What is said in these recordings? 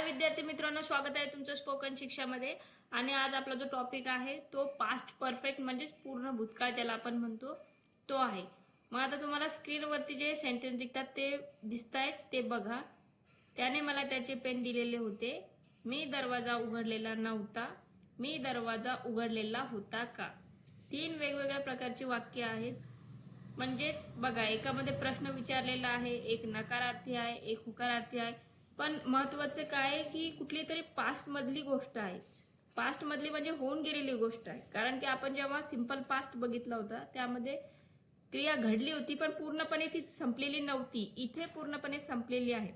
हाय विद्यार्थी मित्रांनो स्वागत आहे तुमचं स्पोकन शिक्षामध्ये. आणि आज आपला जो टॉपिक आहे तो पास्ट परफेक्ट म्हणजेच पूर्ण भूतकाळ ज्याला आपण म्हणतो तो आहे. मग आता तुम्हाला स्क्रीनवरती जे सेंटेन्स दिसतात ते दिसत आहेत ते बघा. त्याने मला त्याचे पेन दिलेले होते. मी दरवाजा उघडलेला नव्हता. मी दरवाजा उघडलेला होता का? तीन वेगवेगळ्या प्रकारची वाक्य आहेत. म्हणजेच बघा एकामध्ये प्रश्न विचारलेला आहे एक नकारार्थी आहे एक हुकारार्थी आहे. पण महत्वाचं काय आहे की कुठली तरी पास्टमधली गोष्ट आहे. पास्टमधली म्हणजे होऊन गेलेली गोष्ट आहे. कारण की आपण जेव्हा सिंपल पास्ट बघितला होता त्यामध्ये क्रिया घडली होती पण पूर्णपणे ती संपलेली नव्हती. इथे पूर्णपणे संपलेली आहे.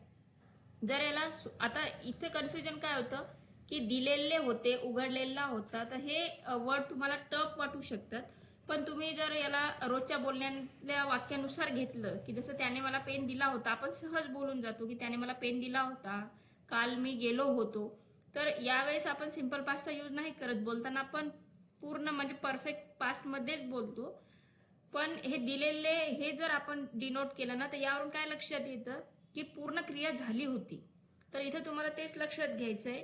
जर याला आता इथे कन्फ्युजन काय होतं की दिलेले होते उघडलेला होता तर हे वर्ड तुम्हाला टफ वाटू शकतात. पण तुम्ही जर याला रोजच्या बोलण्यातल्या वाक्यानुसार घेतलं की जसं त्याने मला पेन दिला होता आपण सहज बोलून जातो की त्याने मला पेन दिला होता काल मी गेलो होतो तर यावेळेस आपण सिंपल पास्टचा यूज नाही करत. बोलताना आपण पूर्ण म्हणजे परफेक्ट पास्टमध्येच बोलतो. पण हे दिलेले हे जर आपण डिनोट केलं ना तर यावरून काय लक्षात येतं की पूर्ण क्रिया झाली होती. तर इथं तुम्हाला तेच लक्षात घ्यायचं आहे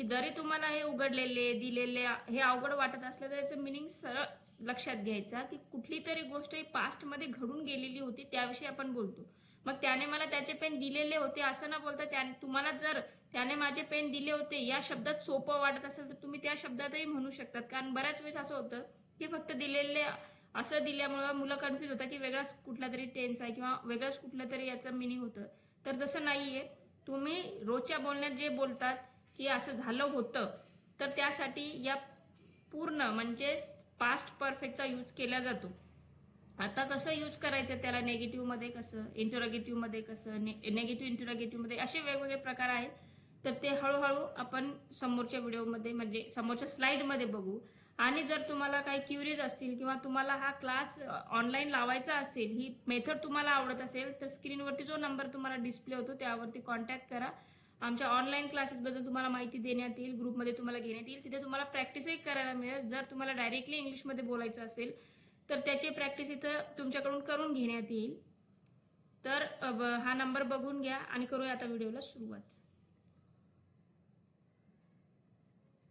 की जरी तुम्हाला हे उघडलेले दिलेले हे अवघड वाटत असलं तर याचं मिनिंग सरळ लक्षात घ्यायचा की कुठली तरी गोष्ट ही पास्टमध्ये घडून गेलेली होती त्याविषयी आपण बोलतो. मग त्याने मला त्याचे पेन दिलेले होते असं न बोलता त्या तुम्हाला जर त्याने माझे पेन दिले होते या शब्दात सोपं वाटत असेल तर तुम्ही त्या शब्दातही म्हणू शकतात. कारण बऱ्याच वेळेस असं होतं की फक्त दिलेले असं दिल्यामुळं मुलं कन्फ्युज होतात की वेगळाच कुठला तरी टेन्स आहे किंवा वेगळाच कुठलं तरी याचं मिनिंग होतं. तर तसं नाहीये. तुम्ही रोजच्या बोलण्यात जे बोलतात की असं झालं होतं. तर त्यासाठी या पूर्ण म्हणजे पास्ट परफेक्टचा यूज केला जातो. आता कसं यूज करायचं त्याला नेगेटिव्हमध्ये कसं इंटरोगेटिव्ह कसं कसं नेगेटिव्ह इंटरोगेटिव्हमध्ये असे वेगवेगळे प्रकार आहेत. तर ते हळूहळू आपण समोरच्या व्हिडिओमध्ये म्हणजे समोरच्या स्लाईडमध्ये बघू. आणि जर तुम्हाला काही क्युरीज असतील किंवा तुम्हाला हा क्लास ऑनलाईन लावायचा असेल ही मेथड तुम्हाला आवडत असेल तर स्क्रीनवरती जो नंबर तुम्हाला डिस्प्ले होतो त्यावरती कॉन्टॅक्ट करा. आमच्या ऑनलाईन क्लासेसबद्दल तुम्हाला माहिती देण्यात येईल ग्रुपमध्ये तुम्हाला घेण्यात येईल. तिथे तुम्हाला प्रॅक्टिसही करायला मिळेल. जर तुम्हाला डायरेक्टली इंग्लिशमध्ये बोलायचं असेल तर त्याची प्रॅक्टिस इथं तुमच्याकडून करून घेण्यात येईल. तर ब- हा नंबर बघून घ्या आणि करूया आता व्हिडिओला सुरुवात.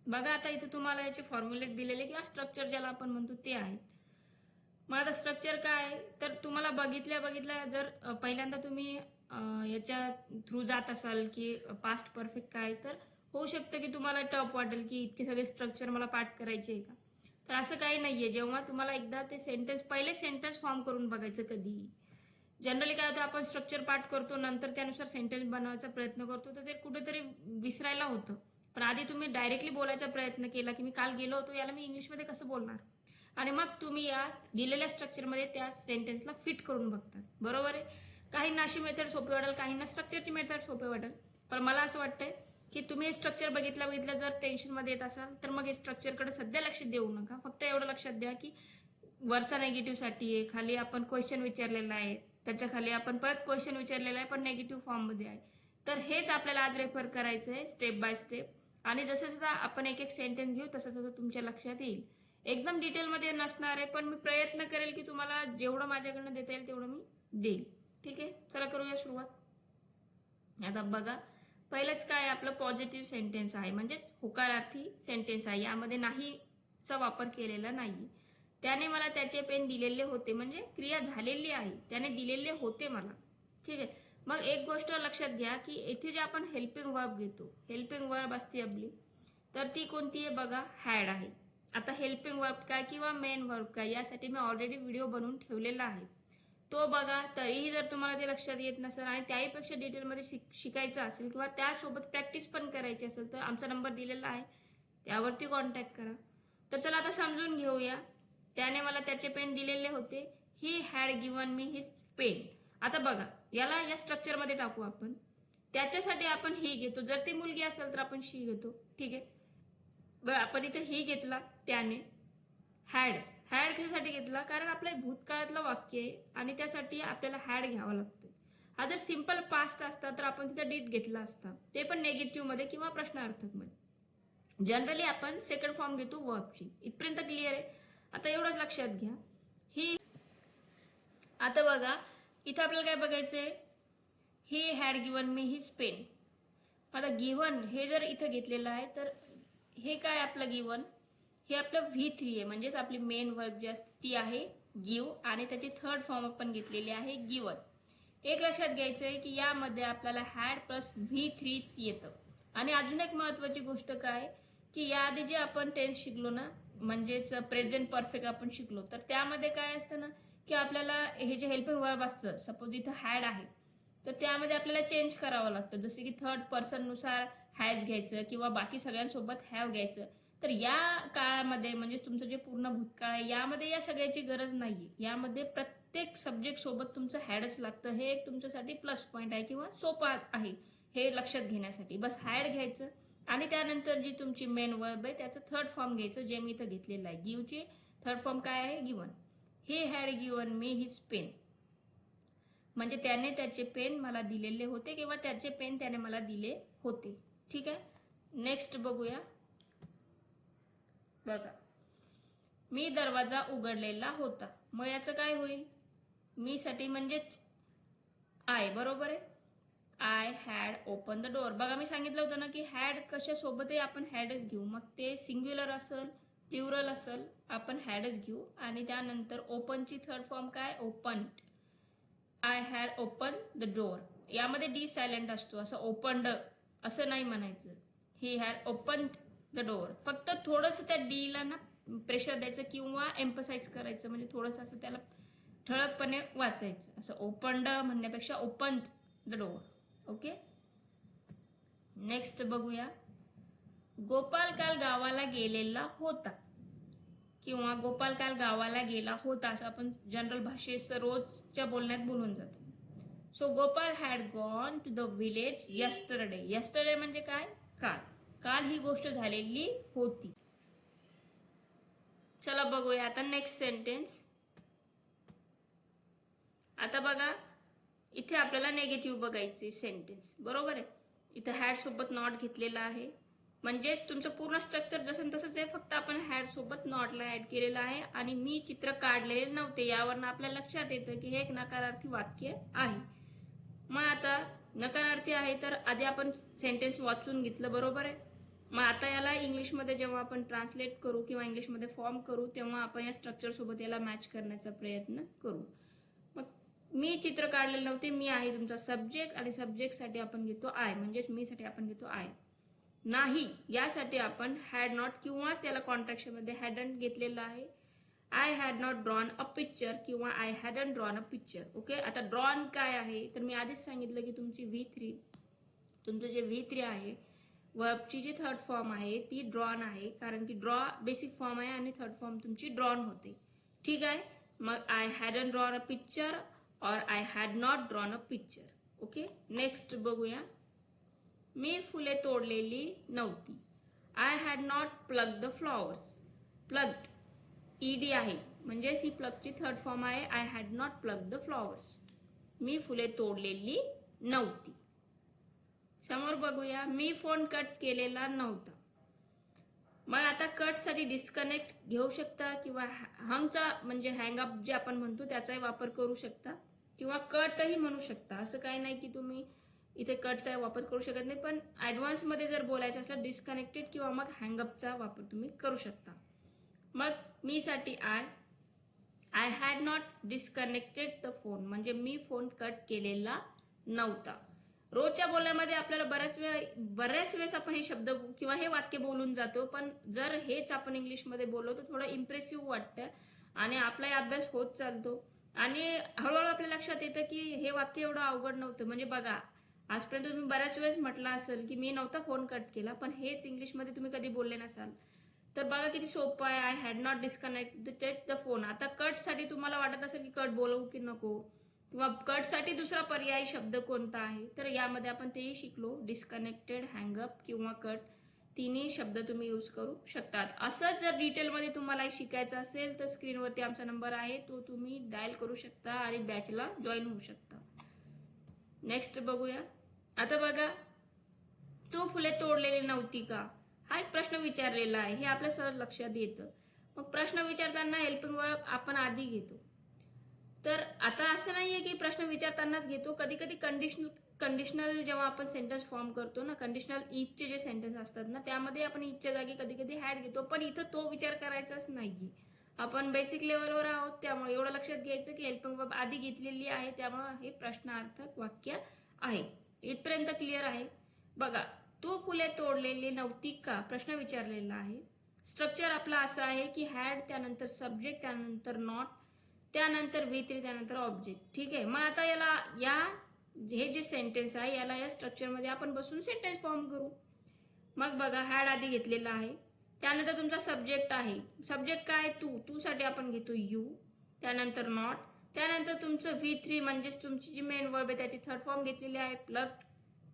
बघा आता इथे तुम्हाला याचे फॉर्म्युलेट दिलेले किंवा स्ट्रक्चर ज्याला आपण म्हणतो ते आहेत. मग आता स्ट्रक्चर काय आहे? तर तुम्हाला बघितल्या बघितल्या जर पहिल्यांदा तुम्ही याच्या थ्रू जात असाल की पास्ट परफेक्ट काय तर होऊ शकतं की तुम्हाला टफ वाटेल की इतके सगळे स्ट्रक्चर मला पाठ करायचे आहे का? तर असं काही नाहीये. जेव्हा तुम्हाला एकदा ते सेंटेन्स पहिले सेंटेन्स फॉर्म करून बघायचं कधी जनरली काय होतं आपण स्ट्रक्चर पाठ करतो नंतर त्यानुसार सेंटेन्स बनवायचा प्रयत्न करतो तर ते कुठेतरी विसरायला होतं. पण आधी तुम्ही डायरेक्टली बोलायचा प्रयत्न केला की मी काल गेलो होतो याला मी इंग्लिशमध्ये कसं बोलणार? आणि मग तुम्ही या दिलेल्या स्ट्रक्चरमध्ये त्या सेंटेन्सला फिट करून बघतात. बरोबर आहे? काहींना अशी मेथड सोपी वाटेल काहींना स्ट्रक्चरची मेथड सोपी वाटेल. पण मला असं वाटतंय की तुम्ही स्ट्रक्चर बघितलं बघितलं जर टेन्शनमध्ये येत असाल तर मग हे स्ट्रक्चरकडे सध्या लक्ष देऊ नका. फक्त एवढं लक्षात द्या की वरचा नेगेटिव्हसाठी आहे खाली आपण क्वेश्चन विचारलेला आहे त्याच्याखाली आपण परत क्वेश्चन विचारलेला आहे पण नेगेटिव्ह फॉर्ममध्ये आहे. तर हेच आपल्याला आज रेफर करायचं आहे स्टेप बाय स्टेप आणि जसं जसं आपण एक एक सेंटेन्स घेऊ तसं तसं तुमच्या लक्षात येईल. एकदम डिटेलमध्ये नसणार आहे पण मी प्रयत्न करेल की तुम्हाला जेवढं माझ्याकडनं देता येईल तेवढं मी देईल. ठीक आहे? चला करूया सुरुवात. आता बघा पहिलंच काय आहे, आपलं पॉझिटिव्ह सेंटेन्स आहे. म्हणजेच होकारार्थी सेंटेन्स आहे. यामध्ये नाहीचा वापर केलेला नाही त्याने मला त्याचे पेन दिलेले होते. म्हणजे क्रिया झालेली आहे. त्याने दिलेले होते मला. ठीक आहे? मग एक गोष्ट लक्षात घ्या की येथे जे आपण हेल्पिंग वर्ब घेतो हेल्पिंग वर्ब असते आपली तर ती कोणती आहे बघा? हॅड आहे. आता हेल्पिंग वर्ब काय किंवा मेन वर्ब काय? यासाठी मी ऑलरेडी व्हिडिओ बनवून ठेवलेला आहे. तो बघा तरीही जर तुम्हाला ते लक्षात येत नसेल आणि त्याहीपेक्षा डिटेलमध्ये शिक शिकायचं असेल किंवा त्यासोबत प्रॅक्टिस पण करायची असेल तर आमचा नंबर दिलेला आहे. त्यावरती कॉन्टॅक्ट करा. तर चला आता समजून घेऊया. त्याने मला त्याचे पेन दिलेले होते. He had given me his pen आता बघा याला या स्ट्रक्चरमध्ये टाकू आपण. त्याच्यासाठी आपण ही घेतो. जर ती मुलगी असेल तर आपण शी घेतो. ठीक आहे? बरं आपण इथे ही घेतला त्याने. हॅड हॅड कशासाठी घेतला कारण आपलं भूतकाळातलं वाक्य आहे आणि त्यासाठी आपल्याला हॅड घ्यावं लागतं हा जर सिंपल पास्ट असता तर आपण तिथं डीट घेतला असता. ते पण नेगेटिव्हमध्ये किंवा प्रश्नार्थकमध्ये. जनरली आपण सेकंड फॉर्म घेतो वर्बची इथपर्यंत क्लिअर आहे? आता एवढंच लक्षात घ्या. ही आता बघा इथं आपल्याला काय बघायचंय? He had given me his pen आता गिवन हे जर इथं घेतलेलं आहे तर हे काय आपलं गिवन हे आपलं व्ही थ्री आहे. म्हणजेच आपली मेन वर्ब जी असते ती आहे गिव आणि त्याची थर्ड फॉर्म आपण घेतलेली आहे गिवन एक लक्षात घ्यायचं आहे की यामध्ये आपल्याला हॅड प्लस व्ही थ्रीच येतं. आणि अजून एक महत्वाची गोष्ट काय की याआधी जे आपण टेन्स शिकलो ना म्हणजेच प्रेझेंट परफेक्ट आपण शिकलो तर त्यामध्ये काय असतं ना की आपल्याला हे जे हेल्पिंग वर्ब असतं सपोज इथं हॅड आहे तर त्यामध्ये आपल्याला चेंज करावं लागतं. जसं की थर्ड पर्सननुसार हॅज घ्यायचं किंवा बाकी सगळ्यांसोबत हॅव घ्यायचं. तर या काळामध्ये म्हणजे तुमचं जे पूर्ण भूतकाळ आहे यामध्ये या सगळ्याची गरज नाहीये. यामध्ये प्रत्येक सब्जेक्ट सोबत तुमचं हॅडच लागतं. हे एक तुमच्यासाठी प्लस पॉईंट आहे किंवा सोपा आहे हे लक्षात घेण्यासाठी. बस हॅड घ्यायचं आणि त्यानंतर जी तुमची मेन वर्ब आहे त्याचं थर्ड फॉर्म घ्यायचं जे मी इथं घेतलेलं आहे. गिवची थर्ड फॉर्म काय आहे? गिवन हे had given me his pen म्हणजे त्याने त्याचे पेन मला दिलेले होते किंवा त्याचे पेन त्याने मला दिले होते. ठीक आहे? नेक्स्ट बघूया. बघा. मी दरवाजा उघडलेला होता. मग याचं काय होईल? मी साठी म्हणजेच आय बरोबर आहे? I had open the door बघा मी सांगितलं होतं ना की हॅड कशा सोबतही आपण हॅडच घेऊ. मग ते सिंग्युलर असेल प्युरल असेल आपण हॅडच घेऊ. आणि त्यानंतर ओपनची थर्ड फॉर्म काय? Open I had open the door यामध्ये डी सायलेंट असतो. असं ओपनड असं नाही म्हणायचं. ही हॅड ओपन द डोअर फक्त थोडंसं त्या डीला ना प्रेशर द्यायचं किंवा एम्पसाइज करायचं म्हणजे थोडंसं असं त्याला ठळकपणे वाचायचं. असं ओपनड म्हणण्यापेक्षा open the door okay next बघूया. गोपाल काल गावाला गेलेला होता. किंवा गोपाल काल गावाला गेला होता असं आपण जनरल भाषेत रोजच्या बोलण्यात बोलून जातो. So Gopal had gone to the village yesterday yesterday म्हणजे काय? काल. काल ही गोष्ट झालेली होती. चला बघूया आता नेक्स्ट सेंटेन्स आता बघा इथे आपल्याला नेगेटिव्ह बघायचे सेंटेन्स बरोबर आहे? इथे हॅड सोबत नॉट घेतलेला आहे. म्हणजेच तुमचं पूर्ण स्ट्रक्चर जसं तसंच आहे फक्त आपण हॅड सोबत नॉटला ऍड केलेलं आहे आणि मी चित्र काढलेले नव्हते. यावरनं आपल्या लक्षात येतं की हे एक नकारार्थी वाक्य आहे. मग आता नकारार्थी आहे तर आधी आपण सेंटेन्स वाचून घेतलं बरोबर आहे? मग आता याला इंग्लिशमध्ये जेव्हा आपण ट्रान्सलेट करू किंवा इंग्लिशमध्ये फॉर्म करू तेव्हा आपण या स्ट्रक्चर सोबत याला मॅच करण्याचा प्रयत्न करू. मग मी चित्र काढलेले नव्हते मी आहे तुमचा सब्जेक्ट आणि सब्जेक्टसाठी आपण घेतो आय म्हणजेच मी साठी आपण घेतो आय नाही यासाठी आपण हॅड नॉट किंवाच याला कॉन्ट्रॅक्शनमध्ये हॅडन घेतलेलं आहे. I had not drawn a picture किंवा I hadn't drawn a picture okay आता ड्रॉन काय आहे? तर मी आधीच सांगितलं की तुमची व्ही थ्री तुमचं जे व्ही थ्री आहे वर्बची जी थर्ड फॉर्म आहे ती ड्रॉन आहे. कारण की ड्रॉ बेसिक फॉर्म आहे आणि थर्ड फॉर्म तुमची ड्रॉन होते. ठीक आहे? मग I hadn't drawn a picture और I had not drawn a picture okay next बघूया. मी फुले तोडलेली नव्हती. I had not plug the flowers plugged ED आहे. म्हणजेच ही प्लगची थर्ड फॉर्म आहे. I had not plug the flowers मी फुले तोडलेली नव्हती. समोर बघूया. मी फोन कट केलेला नव्हता. मग आता कटसाठी डिस्कनेक्ट घेऊ शकता किंवा हंगचा म्हणजे हँगअप जे आपण म्हणतो त्याचाही वापर करू शकता. किंवा कटही म्हणू शकता. असं काही नाही की तुम्ही इथे कटचा वापर करू शकत नाही. पण ॲडव्हान्समध्ये जर बोलायचं असलं डिस्कनेक्टेड किंवा मग हँगअपचा वापर तुम्ही करू शकता. मग मीसाठी I I had not disconnected the phone म्हणजे मी फोन कट केलेला नव्हता. रोजच्या बोलण्यामध्ये आपल्याला बऱ्याच वेळ बऱ्याच वेळेस आपण हे शब्द किंवा हे वाक्य बोलून जातो पण जर हेच आपण इंग्लिशमध्ये बोललो तर थोडं इम्प्रेसिव्ह वाटतं आणि आपलाही अभ्यास होत चालतो. आणि हळूहळू आपल्या लक्षात येतं की हे वाक्य एवढं अवघड नव्हतं. म्हणजे बघा आजपर्यंत तुम्ही बऱ्याच वेळेस म्हटलं असेल की मी नव्हता फोन कट केला पण हेच इंग्लिशमध्ये तुम्ही कधी बोलले नसाल. तर बघा किती सोपं आहे. I had not disconnect the phone आता कटसाठी तुम्हाला वाटत असेल की कट बोलवू की नको? किंवा कटसाठी दुसरा पर्यायी शब्द कोणता आहे? तर यामध्ये आपण तेही शिकलो. डिस्कनेक्टेड हँगअप किंवा कट तिन्ही शब्द तुम्ही यूज करू शकतात. असंच जर डिटेलमध्ये तुम्हाला शिकायचं असेल तर स्क्रीनवरती आमचा नंबर आहे. तो तुम्ही डायल करू शकता आणि बॅचला जॉईन होऊ शकता. नेक्स्ट बघूया. आता बघा तू फुले तोडलेली नव्हती का? हा एक प्रश्न विचारलेला आहे. हे आपल्या सहज लक्षात येतं. मग प्रश्न विचारताना हेल्पिंग वर्ब आपण आधी घेतो. तर आता असं नाही आहे की प्रश्न विचारतानाच घेतो. कधी कधी कंडिशनल कंडिशनल जेव्हा आपण सेंटेन्स फॉर्म करतो ना कंडिशनल ईफचे जे सेंटेन्स असतात ना त्यामध्ये आपण ईफच्या जागी कधी कधी हॅड घेतो. पण इथं तो विचार करायचाच नाहीये. आपण बेसिक लेवलवर आहोत त्यामुळे एवढं लक्षात घ्यायचं की हेल्पिंग बाब आधी घेतलेली आहे त्यामुळं हे प्रश्नार्थक वाक्य आहे. इथपर्यंत क्लिअर आहे. बघा तू फुले तोडलेली नव्हती का प्रश्न विचारलेला आहे. स्ट्रक्चर आपला असं आहे की हॅड त्यानंतर सब्जेक्ट त्यानंतर नॉट त्यानंतर व्ही थ्री त्यानंतर ऑब्जेक्ट ठीक आहे? मग आता याला या हे जे सेंटेन्स आहे याला या स्ट्रक्चरमध्ये आपण बसून सेंटेन्स फॉर्म करू. मग बघा हॅड आधी घेतलेला आहे. त्यानंतर तुमचा सब्जेक्ट आहे. सब्जेक्ट काय? तू. तूसाठी आपण घेतो यू त्यानंतर नॉट त्यानंतर तुमचं व्ही थ्री म्हणजेच तुमची जी मेन वर्ब आहे त्याची थर्ड फॉर्म घेतलेली आहे प्लग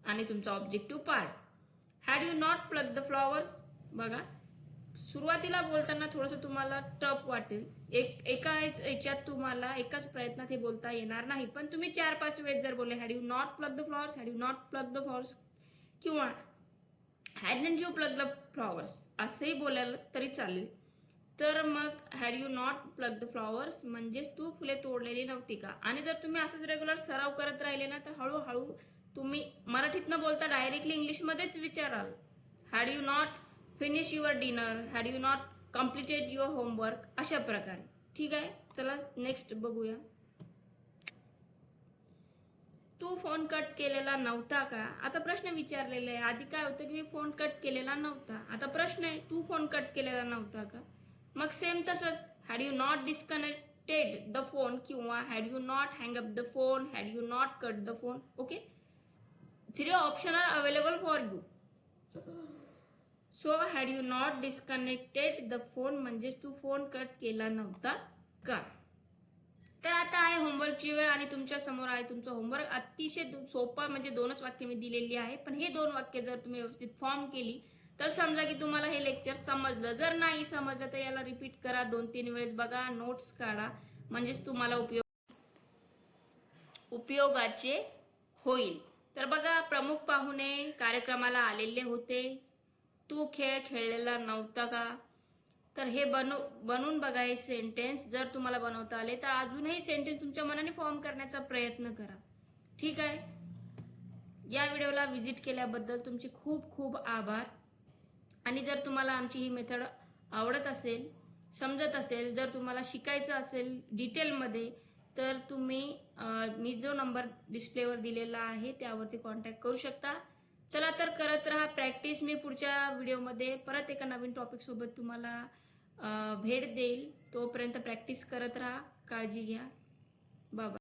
आणि तुमचा objective part had you not plug the flowers बघा. सुरुवातीला बोलताना थोडंसं तुम्हाला टफ वाटेल. एक एका याच्यात तुम्हाला एकाच प्रयत्नात हे बोलता येणार नाही. पण तुम्ही चार पाच वेळेस जर बोलले had you not plug the flowers had you not plug the flowers किंवा had you plug the flowers असंही बोलायला तरी चालेल. तर मग had you not plug the flowers म्हणजेच तू फुले तोडलेली नव्हती का? आणि जर तुम्ही असंच रेग्युलर सराव करत राहिले ना तर हळूहळू तुम्ही मराठीत न बोलता डायरेक्टली इंग्लिशमध्येच विचाराल. Had you not finish your dinner had you not completed your homework अशा प्रकारे. ठीक आहे? चला नेक्स्ट बघूया. तू फोन कट केलेला नव्हता का? आता प्रश्न विचारलेला आहे. आधी काय होतं की मी फोन कट केलेला नव्हता? आता प्रश्न आहे तू फोन कट केलेला नव्हता का? मग सेम तसंच had you not disconnected the phone किंवा had you not hang up the phone had you not cut the phone okay three option are available for you so had you not disconnected the phone म्हणजेच तू phone cut केला नव्हता का? तर आता आहे होमवर्कची वेळ आणि तुमच्यासमोर आहे तुमचं होमवर्क अतिशय सोपा म्हणजे दोनच वाक्य मी दिलेली आहे. पण हे दोन वाक्य जर तुम्ही व्यवस्थित फॉर्म केली तर समजा की तुम्हाला हे लेक्चर समजलं. जर नाही समजलं तर याला रिपीट करा. दोन तीन वेळेस बघा. नोट्स काढा. म्हणजेच तुम्हाला उपयोग उपयोगाचे होईल. तर बघा प्रमुख पाहुणे कार्यक्रमाला आलेले होते. तू खेळ खेळलेला नव्हता का? तर हे बनव बनवून बघा हे सेंटेन्स जर तुम्हाला बनवता आले तर अजूनही सेंटेन्स तुमच्या मनाने फॉर्म करण्याचा प्रयत्न करा. ठीक आहे? या व्हिडिओला व्हिजिट केल्याबद्दल तुमचे खूप खूप आभार. आणि जर तुम्हाला आमची ही मेथड आवडत असेल समजत असेल जर तुम्हाला शिकायचं असेल डिटेलमध्ये तर तुम्ही मी जो नंबर डिस्प्लेवर दिलेला आहे त्यावरती कॉन्टॅक्ट करू शकता. चला तर करत राहा प्रॅक्टिस. मी पुढच्या व्हिडिओमध्ये परत एका नवीन टॉपिकसोबत तुम्हाला भेट देईल. तोपर्यंत प्रॅक्टिस करत राहा. काळजी घ्या. बाबा